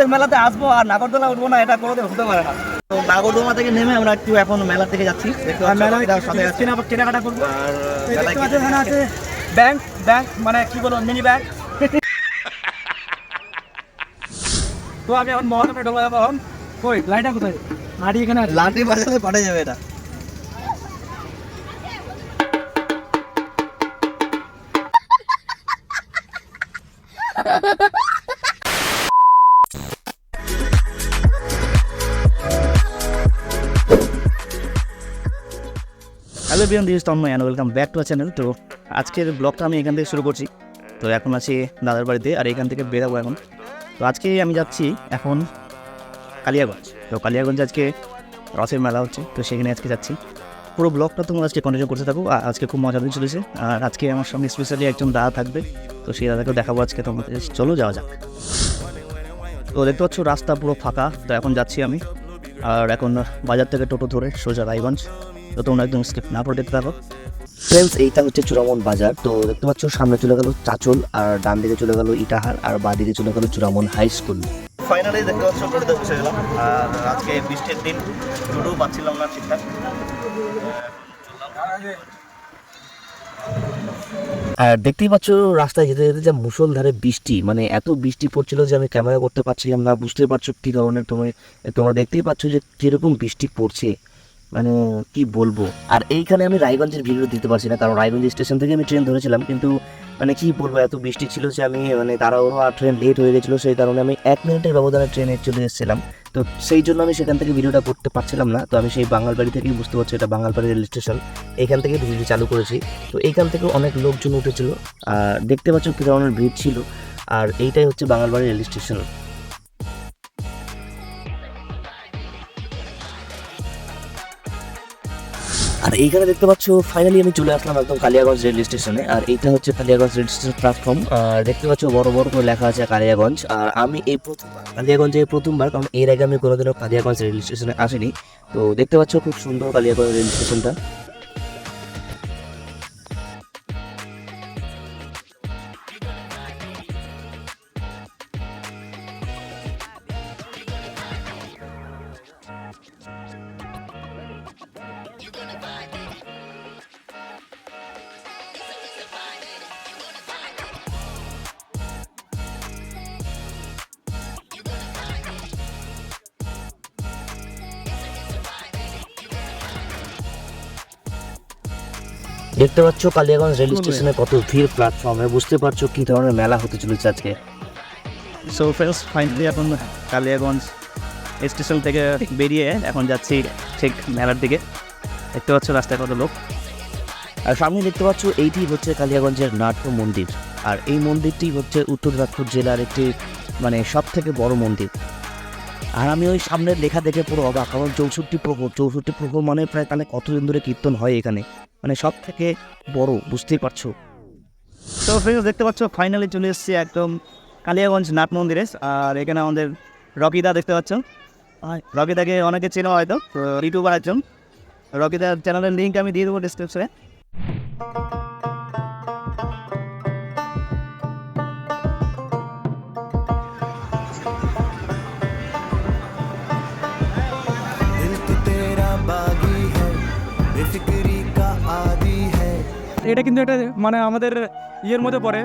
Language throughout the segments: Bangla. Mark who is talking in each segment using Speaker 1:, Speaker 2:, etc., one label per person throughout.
Speaker 1: রাতের মেলাতে আসব আর নাগরদোলা উঠবো না এটা কোনোদিন হতে পারে না। তো নাগরদোলা থেকে নেমে আমরা একটু এখন মেলা থেকে যাচ্ছি।
Speaker 2: কেনাকাটা করব।
Speaker 1: আর
Speaker 2: ব্যাংক ব্যাংক মানে কি বলব মিনি ব্যাংক তো আমি এখন মহরমে ঢোকা যাব এখন। কই লাইটটা কোথায়? মাটি এখানে
Speaker 1: লাঠি বাজালে পাঠে যাবে এটা। Hello বিয়ন this Tanmoy and welcome back to our channel তো আজকের ব্লগটা আমি এখান থেকে শুরু করছি। তো এখন আছি দাদার বাড়িতে আর এখান থেকে বেরাবো এখন। তো আজকে আমি যাচ্ছি এখন কালিয়াগঞ্জ। তো কালিয়াগঞ্জ আজকে রথের মেলা হচ্ছে, তো সেখানে আজকে যাচ্ছি। পুরো ব্লগটা তোমরা আজকে কন্টিনিউ করতে থাকো আর আজকে খুব মজা দিয়ে চলেছে। আর আজকে আমার সঙ্গে স্পেশালি একজন দাদা থাকবে, তো সেই দাদাকেও দেখাবো আজকে তোমাদের। চলো যাওয়া যাক। তো দেখতে পাচ্ছ রাস্তা পুরো ফাঁকা, তো এখন যাচ্ছি আমি। আর এখন বাজার থেকে টোটো ধরে সোজা রায়গঞ্জ। তো তোমরা একদম স্কিপ না করে দেখতে থাকো
Speaker 3: ফ্রেন্ডস এইটা হচ্ছে চূড়ামন বাজার। তো দেখতে পাচ্ছ সামনে চলে গেল চাচল আর ডান দিকে চলে গেল ইটাহার আর বাঁ দিকে চলে গেল চূড়ামন হাই স্কুল
Speaker 1: ফাইনালি দেখতে পাচ্ছ টোটোতে বসে গেলাম। আর আজকে বৃষ্টির দিন টোটো পাচ্ছিলাম না ঠিকঠাক।
Speaker 3: আর দেখতেই পাচ্ছ রাস্তায় যেতে যেতে যা মুষলধারে বৃষ্টি মানে এত বৃষ্টি পড়ছিল যে আমি ক্যামেরা করতে পারছিলাম না বুঝতে পারছ কী ধরনের তোমার তোমরা দেখতেই পাচ্ছ যে কীরকম বৃষ্টি পড়ছে। মানে কি বলব? আর এইখানে আমি রায়গঞ্জের ভিডিও দিতে পারছি না, কারণ রায়গঞ্জ স্টেশন থেকে আমি ট্রেন ধরেছিলাম, কিন্তু মানে কি বলব, এত বৃষ্টি ছিল যে আমি মানে তাড়াহুড়ো আর ট্রেন লেট হয়ে গেছিল, সেই কারণে আমি এক মিনিটের ব্যবধানে ট্রেনে চলে এসেছিলাম। তো সেই জন্য আমি সেখান থেকে ভিডিওটা করতে পারছিলাম না, তো আমি সেই বাঙালবাড়ি থেকেই বুঝতে পারছি এটা বাঙালবাড়ি রেল স্টেশন। এখান থেকে ভিডিও চালু করেছি। তো এইখান থেকে অনেক লোকজন উঠেছিল, আর দেখতে পাচ্ছ কী ধরনের ভিড় ছিল, আর এইটাই হচ্ছে বাঙালবাড়ি রেল স্টেশন। আর এইখানে দেখতে পাচ্ছ ফাইনালি আমি চলে আসলাম একদম কালিয়াগঞ্জ রেল স্টেশনে আর এইটা হচ্ছে কালিয়াগঞ্জ রেল স্টেশন প্ল্যাটফর্ম আর দেখতে পাচ্ছ, বড় বড় করে লেখা আছে কালিয়াগঞ্জ। আর আমি এই প্রথমবার কালিয়াগঞ্জে এই প্রথমবার, কারণ এর আগে আমি কোনোদিনও কালিয়াগঞ্জ রেল স্টেশনে আসিনি। তো দেখতে পাচ্ছ, খুব সুন্দর কালিয়াগঞ্জ রেল স্টেশনটা দেখতে পাচ্ছ কালিয়াগঞ্জ রেল স্টেশনে কত ভিড় প্ল্যাটফর্মে বুঝতে পারছ কি ধরনের মেলা হতে চলেছে আজকে?
Speaker 1: সো ফ্রেন্ডস ফাইনালি এখন কালিয়াগঞ্জ স্টেশন থেকে বেরিয়ে এখন যাচ্ছি ঠিক মেলার দিকে। দেখতে পাচ্ছ রাস্তায় কত লোক।
Speaker 3: আর সামনে দেখতে পাচ্ছ এইটি হচ্ছে কালিয়াগঞ্জের নাট্য মন্দির। আর এই মন্দিরটি হচ্ছে উত্তর দিনাজপুর জেলার একটি মানে সব থেকে বড় মন্দির। আর আমি ওই সামনের লেখা দেখে পুরো অবাক কারণ চৌষট্টি প্রহর চৌষট্টি প্রহর মানে প্রায় তাহলে কতদিন ধরে কীর্তন হয় এখানে? মানে সব থেকে বড়, বুঝতেই পারছ?
Speaker 1: তো ফ্রেন্ডস দেখতে পাচ্ছ ফাইনালি চলে এসেছি একদম কালিয়াগঞ্জ নাট মন্দিরে, আর এখানে আমাদের রকিদা দেখতে পাচ্ছ। রকিদাকে অনেকে চেনা হয়তো ইউটিউবার একজন। রকিদার চ্যানেলের লিঙ্ক আমি দিয়ে দেবো ডিসক্রিপশনে
Speaker 4: दिल
Speaker 2: এটা কিন্তু একটা মানে আমাদের ইয়ের মধ্যে পড়ে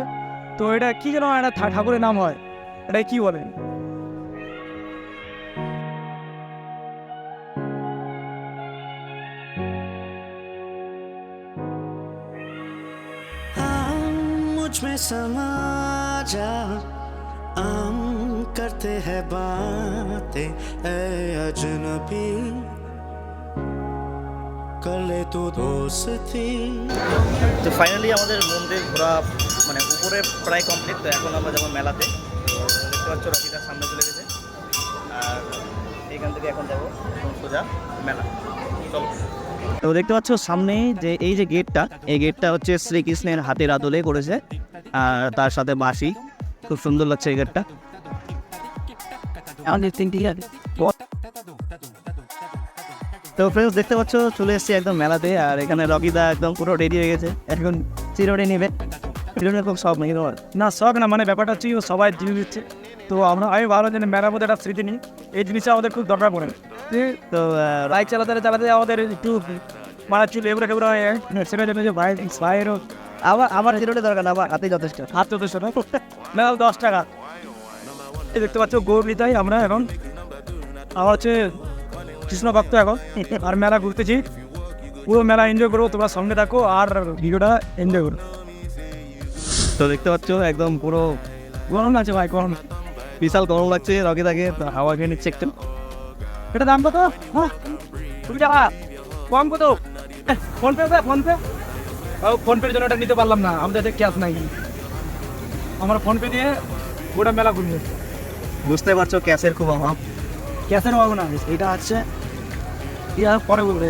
Speaker 2: তো এটা কি যেন একটা ঠা- ঠাকুরের নাম হয় এটা কি বলে
Speaker 4: हम मुझ में समा जा हम करते हैं बातें ऐ अजनबी তো দোষ
Speaker 1: তো ফাইনালি আমাদের মন্দির ঘোরা মানে উপরে প্রায় কমপ্লিট তো এখন আমরা যেমন মেলাতে। তো দেখতে পাচ্ছ রাখিটা সামনে চলে গেছে। আর এইখান থেকে এখন যাব সোজা মেলা। চলো। তো দেখতে পাচ্ছ সামনে যে এই যে গেটটা এই গেটটা হচ্ছে শ্রীকৃষ্ণের হাতের আদলে করেছে। আর তার সাথে বাঁশি। খুব সুন্দর লাগছে এই গেটটা।
Speaker 2: আমাদের তিনটি
Speaker 1: তো ফ্রেন্ডস দেখতে পাচ্ছ চলে এসেছি একদম মেলাতে আর এখানে রকিদা একদম পুরো রেডি হয়ে গেছে। এখন চিরোটে নেবে। চিরোটে খুব সব নাকি তোমার?
Speaker 2: না শখ না মানে ব্যাপারটা হচ্ছে ও সবাই দিয়ে দিচ্ছে তো আমরা আমি ভালো জানি মেলার মধ্যে একটা স্মৃতি নিই। এই জিনিসটা আমাদের খুব দরকার পড়ে। তো বাইক চালাতে চালাতে আমাদের একটু মারা চুল এবড়ে খেবড়ে হয়ে সেটা জন্য যে বাইক বাইরেও
Speaker 1: আবার আমার জিরোটা দরকার না আমার হাতেই যথেষ্ট।
Speaker 2: হাত চলতে শোনা মেলা দশ টাকা। এই দেখতে পাচ্ছ গৌর নিতাই আমরা এখন। আমার হচ্ছে কৃষ্ণ ভক্ত এখন। আর মেলা ঘুরতেছি। পুরো মেলা এনজয় করব তোমরা সঙ্গে থাকো আর ভিডিওটা এনজয় করো।
Speaker 1: তো দেখতে পাচ্ছ একদম পুরো
Speaker 2: গরম লাগছে ভাই গরম।
Speaker 1: বিশাল গরম লাগছে রকি থাকে হাওয়া খেয়ে নিচ্ছে একটু।
Speaker 2: এটা দাম কত? হ্যাঁ? কুড়ি টাকা কম কত? ফোন পে ফোন পে জন্য এটা নিতে পারলাম না আমাদের ক্যাশ নাই। আমরা ফোনপে দিয়ে গোটা মেলা ঘুরবো।
Speaker 1: বুঝতে পারছ ক্যাশের খুব অভাব।
Speaker 2: ক্যাশের পাবো না এটা হচ্ছে ইয়া পরে বলব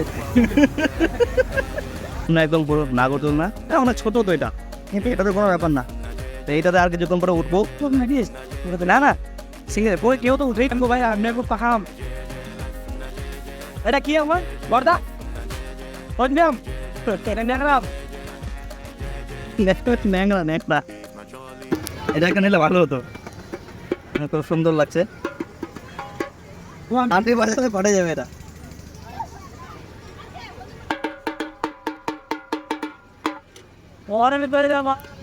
Speaker 1: না একদম পুরো না। হ্যাঁ অনেক ছোটো তো এটা। কিন্তু এটা তো কোনো ব্যাপার না। তো এইটাতে আর কিছুক্ষণ পরে উঠবো।
Speaker 2: না না। ঠিক আছে কই কেউ তো উঠেই থাকব ভাই আমি একটু পাখাম। এটা কি আমার? বর্দা? এটা দেখলাম
Speaker 1: ন্যাংরা ন্যাংরা। এটা একটা নিলে ভালো হতো। খুব সুন্দর লাগছে। আন্টি বাজারে পড়ে যাবে এটা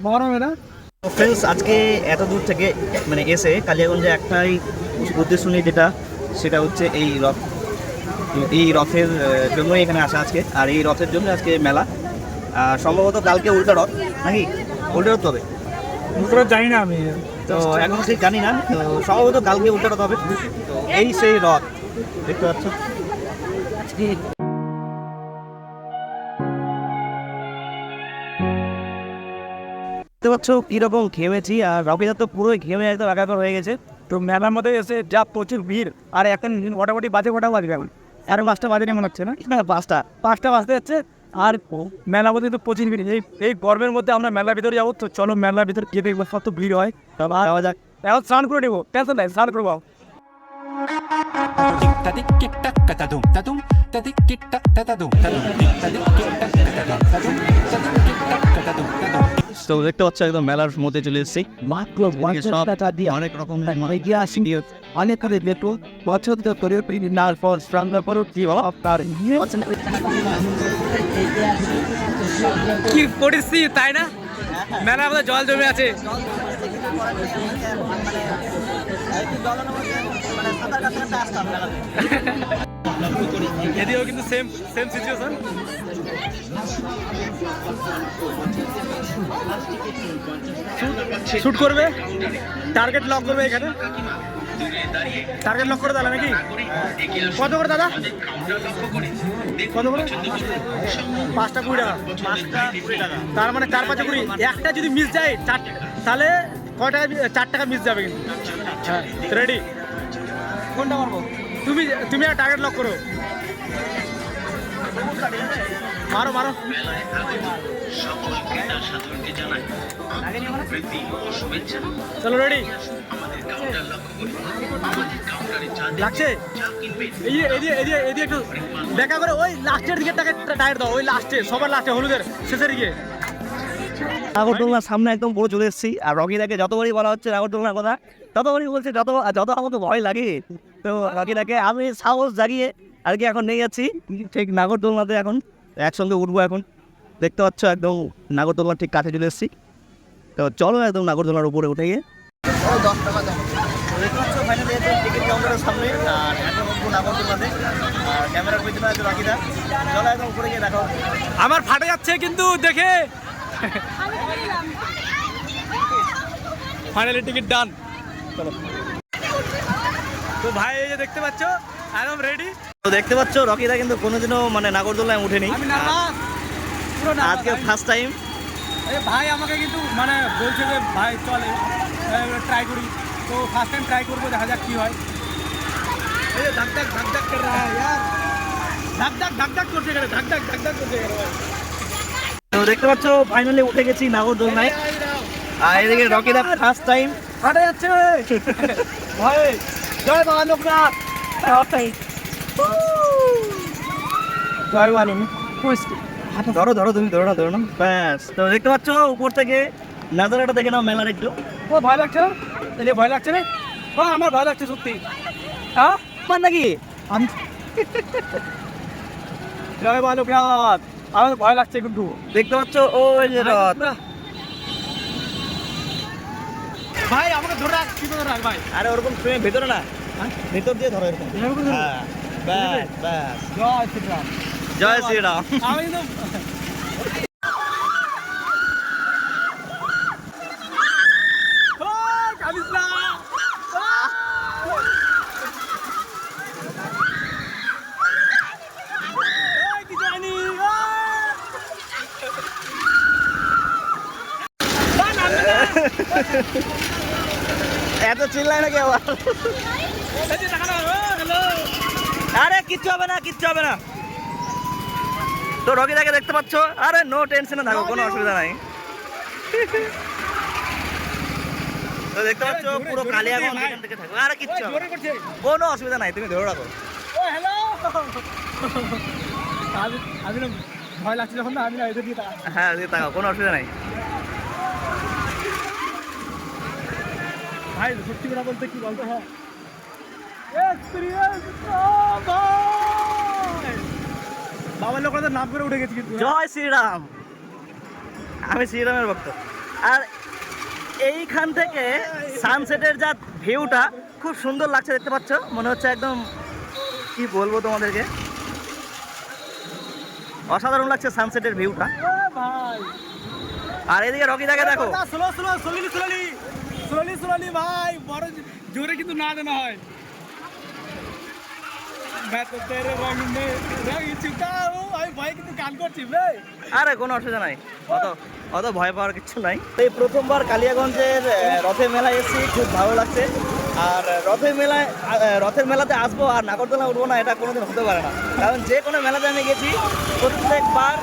Speaker 2: মরমে
Speaker 1: ফ্রেন্ডস আজকে এত দূর থেকে মানে এসে কালিয়াগঞ্জে একটাই উদ্দেশ্য নিয়ে যেটা সেটা হচ্ছে এই রথ। এই রথের জন্যই এখানে আসা আজকে। আর এই রথের জন্য আজকে মেলা। আর সম্ভবত কালকে উল্টা রথ নাকি? উল্টা রথ হবে
Speaker 2: পুরো জানি না আমি।
Speaker 1: তো এখন ঠিক জানি না তো সম্ভবত কালকে উল্টা রথ হবে। তো এই সেই রথ দেখতে পাচ্ছ? দেখতে পাচ্ছ কীরকম ঘেমেছি আর রকিদা তো পুরোই ঘেমে একদম একাকার হয়ে গেছে।
Speaker 2: তো মেলার মধ্যে এসে যা প্রচুর ভিড় আর এখন মোটামুটি বাজে কটা বাজবে এখন? আর পাঁচটা বাজে মনে হচ্ছে না
Speaker 1: না? পাঁচটা
Speaker 2: পাঁচটা বাজতে যাচ্ছে আর মেলা মধ্যে তো প্রচুর ভিড়। এই এই গরমের মধ্যে আমরা মেলার ভিতরে যাব তো চলো মেলার ভিতরে গিয়ে দেখব কত ভিড় হয়।
Speaker 1: তারপর যাওয়া যাক।
Speaker 2: এখন স্নান করে নেব টেনশন নাই স্নান করব
Speaker 1: তো দেখতে পাচ্ছ একদম মেলার মধ্যে চলে এসেছি।
Speaker 2: মাত্র
Speaker 1: অনেক রকম
Speaker 2: অনেক করে আপনার কি পরিস্থিতি, তাই না? মেলা আমাদের জল জমে আছে। এদিকেও কিন্তু সেম সেম সিচুয়েশন শুট করবে টার্গেট লক করবে এখানে। টার্গেট লক করে দাদা নাকি? কত করে দাদা? কত করে? পাঁচটা কুড়ি টাকা। তার মানে চার পাঁচটা কুড়ি। একটা যদি মিস যায় চার তাহলে কয় টাকা চার টাকা মিস যাবে কিন্তু। হ্যাঁ রেডি কোনটা মারবো? তুমি তুমি একটা টার্গেট লক করো। মারো মারো। চলো রেডি লাগছে? এই এদিকে এদিকে এদিকে একটু দেখা করে, ওই লাস্টের দিকে টাকা টায়ার দাও, ওই লাস্টে সবার লাস্টে হলুদের, শেষের দিকে।
Speaker 1: নাগরদোলনার সামনে একদম পুরো চলে এসেছি। আর রকিদাকে যতবারই বলা হচ্ছে নাগরদোলনার কথা, ততবারই বলছে যত যত আমার তো ভয় লাগে। তো রকিদাকে আমি সাহস জাগিয়ে আর কি এখন নিয়ে যাচ্ছি। ঠিক নাগরদোলনাতে এখন একসঙ্গে উঠবো এখন। দেখতে পাচ্ছ একদম নাগরদোলনার ঠিক কাছে চলে এসেছি। তো চলো একদম নাগরদোলনার উপরে উঠে গিয়ে। দেখতে পাচ্ছ ফাইনালি টিকিট কাউন্টারের সামনে আর এখন নাগরদোলনাতে। ক্যামেরার পিছনে আছে রকিদা চলো একদম উপরে গিয়ে দেখো
Speaker 2: আমার ফাটে যাচ্ছে কিন্তু দেখে। ফাইনালি টিকিট ডান তো ভাই এই যে দেখতে পাচ্ছ একদম রেডি
Speaker 1: তো দেখতে পাচ্ছ রকিদা কিন্তু কোনোদিনও মানে নাগরদোলায় উঠেনি। আজকে ফার্স্ট টাইম
Speaker 2: ভাই আমাকে কিন্তু মানে বলছে যে ভাই চলে ট্রাই করি। তো ফার্স্ট টাইম ট্রাই করব দেখা যাক কি হয়। ধাক ধাক ধাক ধাক কর রহা হ্যাঁ यार ধাক ধাক ধাক ধাক করছে কেন ধাক ধাক ধাক ধাক করছে
Speaker 1: দেখতে পাচ্ছ ফাইনালি উঠে গেছি নাগরদোলনায়। আর এদিকে রকিদা ফার্স্ট টাইম
Speaker 2: ফাটে যাচ্ছে ভাই জয় বাবা লোকনাথ। জয় বাবা
Speaker 1: ধরো ধরো তুমি ধরো না ধরো না। ব্যাস তো দেখতে পাচ্ছ উপর থেকে নাজারাটা দেখে নাও মেলার একটু।
Speaker 2: ও ভয় লাগছে না? যে ভয় লাগছে না? ও আমার ভালো লাগছে সত্যি।
Speaker 1: হ্যাঁ? মান নাকি?
Speaker 2: আমি জয় বালকনাথ আমার ভয় লাগছে কিন্তু।
Speaker 1: দেখতে পাচ্ছ ওই যে রথ।
Speaker 2: ভাই আমাকে ধরে রাখ কি ধরে রাখ ভাই?
Speaker 1: আরে ওরকম তুমি ভেতরে না। ভেতর দিয়ে ধরো এরকম।
Speaker 2: এভাবে করে ধরবো?
Speaker 1: হ্যাঁ ব্যাস ব্যাস।
Speaker 2: জয় শ্রীরাম।
Speaker 1: জয় শ্রীরাম।
Speaker 2: আমি কিন্তু ওই, কাঁদিস না। ওই, কিছু হয়নি। ওই। ওই, নামবে না।
Speaker 1: এত চিল্লায় নাকি আবার। আরে কিচ্ছু হবে না কিচ্ছু হবে না। তো রকিদাকে দেখতে পাচ্ছ? আরে নো টেনশনে থাকো কোনো অসুবিধা নাই। তো দেখতে পাচ্ছ পুরো
Speaker 2: জোরে
Speaker 1: কালিয়াগঞ্জ এখান থেকে থাকো। আরে কিচ্ছু। কোনো অসুবিধা নাই তুমি ধরে রাখো।
Speaker 2: আমি ভয় লাগছে যখন না আমি না এদের দিকে
Speaker 1: হ্যাঁ দিয়ে তাকাও কোনো অসুবিধা নাই।
Speaker 2: ভাই সত্যি কথা বলতে কি বলতে হয় বাবার লোক নাম করে উঠে গেছি কিন্তু
Speaker 1: জয় শ্রীরাম আমি শ্রীরামের ভক্ত আর এইখান থেকে সানসেটের যা ভিউটা খুব সুন্দর লাগছে দেখতে পাচ্ছ মনে হচ্ছে একদম কি বলব তোমাদেরকে অসাধারণ লাগছে সানসেটের ভিউটা
Speaker 2: ভাই
Speaker 1: আর এদিকে রকিদাকে দেখো
Speaker 2: slow slow slowly slowly slowly slowly ভাই বড় জোরে কিন্তু না দেনা হয়।
Speaker 1: আরে কোনো অসুবিধা নাই। অত ভয় পাওয়ার কিছু নাই। এই প্রথমবার কালিয়াগঞ্জের রথের মেলায় এসেছি খুব ভালো লাগছে। আর রথের মেলায় রথের মেলাতে আসব আর নাগরদোলা উঠবো না এটা কোনোদিন হতে পারে না। কারণ যে কোনো মেলাতে আমি গেছি প্রত্যেকবার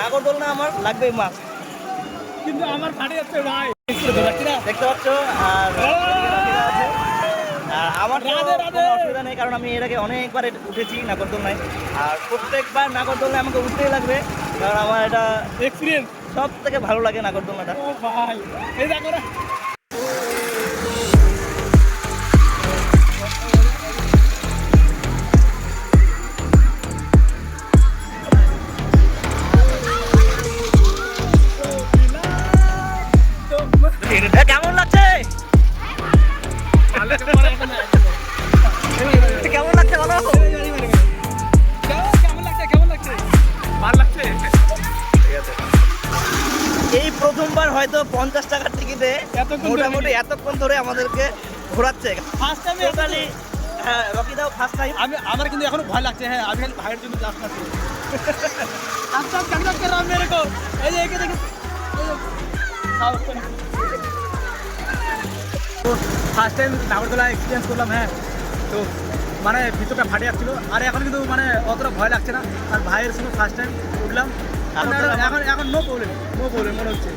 Speaker 1: নাগরদোলনা আমার লাগবেই মাছ
Speaker 2: কিন্তু আমার ফাটে যাচ্ছে ভাই
Speaker 1: দেখতে পাচ্ছ আর আমার। কোনো অসুবিধা নেই কারণ আমি এর আগে অনেকবার উঠেছি নাগরদোলনায়। আর প্রত্যেকবার নাগরদোলনায় আমাকে উঠতেই লাগবে কারণ আমার এটা
Speaker 2: এক্সপিরিয়েন্স
Speaker 1: সব থেকে ভালো লাগে নাগরদোলনাটা।
Speaker 2: ভাই। এই দেখো এখনো ভয় লাগছে হ্যাঁ আমি খালি ভাইয়ের জন্য ক্লাস করছি আচ্ছা কেমন कर रहा मेरे को এই যে একে দেখে ফার্স্ট টাইম নাগরদোলা এক্সপিরিয়েন্স করলাম হ্যাঁ তো মানে ভিতরটা ফাটে যাচ্ছিল আর এখন কিন্তু মানে অতটা ভয় লাগছে না আর ভাইয়ের সঙ্গে ফার্স্ট টাইম উঠলাম
Speaker 1: এখন
Speaker 2: এখন
Speaker 1: তো আমার-
Speaker 2: এখন এখন নো প্রবলেম নো প্রবলেম মনে হচ্ছে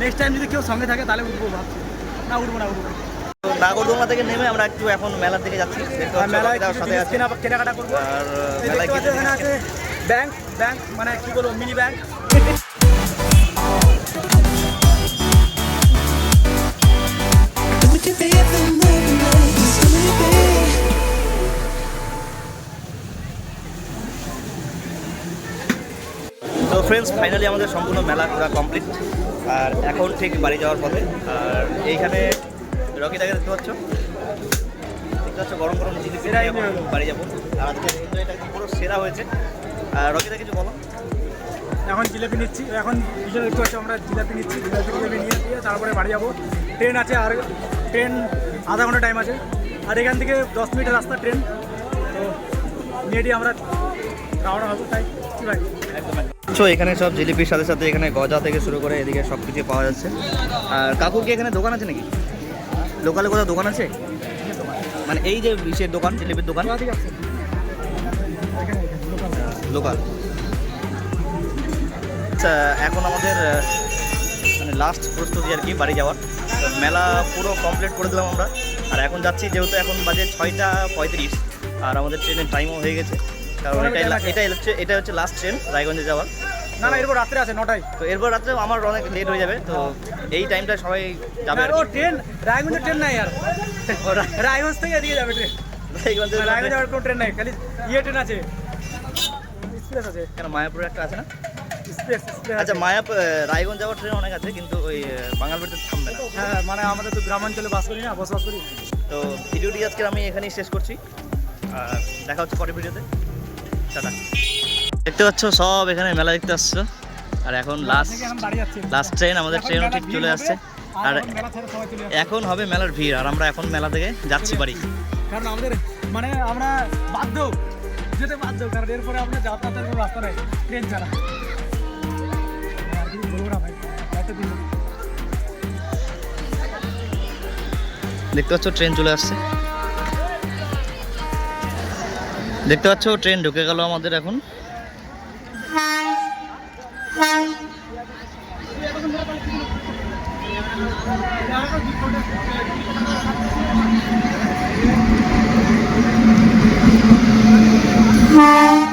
Speaker 2: নেক্সট টাইম যদি কেউ সঙ্গে থাকে তাহলে উঠবো ভাবছি না উঠবো না উঠবো না।
Speaker 1: নাগরদোলনা থেকে নেমে আমরা একটু এখন মেলার দিকে যাচ্ছি। পাচ্ছ
Speaker 2: মেলায়
Speaker 1: সাথে আছে।
Speaker 2: কেনাকাটা করব।
Speaker 1: আর মেলায়
Speaker 2: আছে ব্যাংক ব্যাংক মানে কি বলব মিনি ব্যাংক?
Speaker 1: তো ফ্রেন্ডস ফাইনালি আমাদের সম্পূর্ণ মেলা ঘোরা কমপ্লিট আর এখন ঠিক বাড়ি যাওয়ার পথে। আর এইখানে রকিদাকে দেখতে পাচ্ছ? দেখতে পাচ্ছ গরম গরম
Speaker 2: হলো।
Speaker 1: বাড়ি যাব। আর আজকে এটা পুরো সেরা হয়েছে। আর রকিদা কিছু বলো।
Speaker 2: এখন জিলাপি নিচ্ছি। এখন পিছনে দেখতে পাচ্ছ আমরা জিলাপি নিচ্ছি। জিলাপি জিলাপি নিয়ে দিয়ে তারপরে বাড়ি যাব। ট্রেন আছে আর ট্রেন আধা ঘণ্টা টাইম আছে। আর এখান থেকে দশ মিনিটের রাস্তা ট্রেন। তো নিয়ে দিয়ে আমরা রওনা হব। তাই কি ভাই?
Speaker 1: তো এখানে সব জিলিপির সাথে সাথে এখানে গজা থেকে শুরু করে এদিকে সব কিছু পাওয়া যাচ্ছে। আর কাকু কি এখানে দোকান আছে নাকি? লোকালে কোথাও দোকান আছে? মানে এই যে ইসের দোকান জিলিপির দোকান। লোকাল। আচ্ছা এখন আমাদের মানে লাস্ট প্রস্তুতি আর কি বাড়ি যাওয়ার। তো মেলা পুরো কমপ্লিট করে দিলাম আমরা। আর এখন যাচ্ছি যেহেতু এখন বাজে ছয়টা পঁয়ত্রিশ আর আমাদের ট্রেনের টাইমও হয়ে গেছে। কারণ এটাই এটাই হচ্ছে এটা হচ্ছে লাস্ট ট্রেন রায়গঞ্জে যাওয়ার।
Speaker 2: না না এরপর রাত্রে আছে নটায়।
Speaker 1: তো এরপর রাত্রে আমার অনেক লেট হয়ে যাবে তো এই টাইমটা সবাই যাবে আর
Speaker 2: আর ও ট্রেন রায়গঞ্জের ট্রেন নাই আর। রায়গঞ্জ থেকে এদিকে যাবে ট্রেন
Speaker 1: রায়গঞ্জে
Speaker 2: রায়গঞ্জ যাওয়ার কোনো ট্রেন নাই খালি ইয়ে ট্রেন আছে। এক্সপ্রেস আছে।
Speaker 1: কেন মায়াপুরে একটা আছে না? আচ্ছা মায়াপ রায়গঞ্জ যাওয়ার ট্রেন অনেক আছে কিন্তু ওই বাঙালবাড়িতে থামবে না।
Speaker 2: হ্যাঁ মানে আমাদের তো গ্রামাঞ্চলে বাস করি না বসবাস করি
Speaker 1: তো ভিডিওটি আজকে আমি এখানেই শেষ করছি। আর দেখা হচ্ছে পরের ভিডিওতে টাটা। দেখতে পাচ্ছ সব এখানে মেলা দেখতে আসছো। আর এখন লাস্ট লাস্ট ট্রেন আমাদের ট্রেনও ঠিক চলে আসছে।
Speaker 2: আর এখন
Speaker 1: হবে মেলার ভিড় আর আমরা এখন মেলা থেকে যাচ্ছি বাড়ি।
Speaker 2: কারণ আমাদের মানে আমরা বাধ্য যেতে বাধ্য কারণ এরপরে আমরা যাতায়াতের কোনো রাস্তা নাই ট্রেন ছাড়া।
Speaker 1: দেখতে পাচ্ছ ট্রেন চলে আসছে। দেখতে পাচ্ছ ট্রেন ঢুকে গেল আমাদের এখন। は。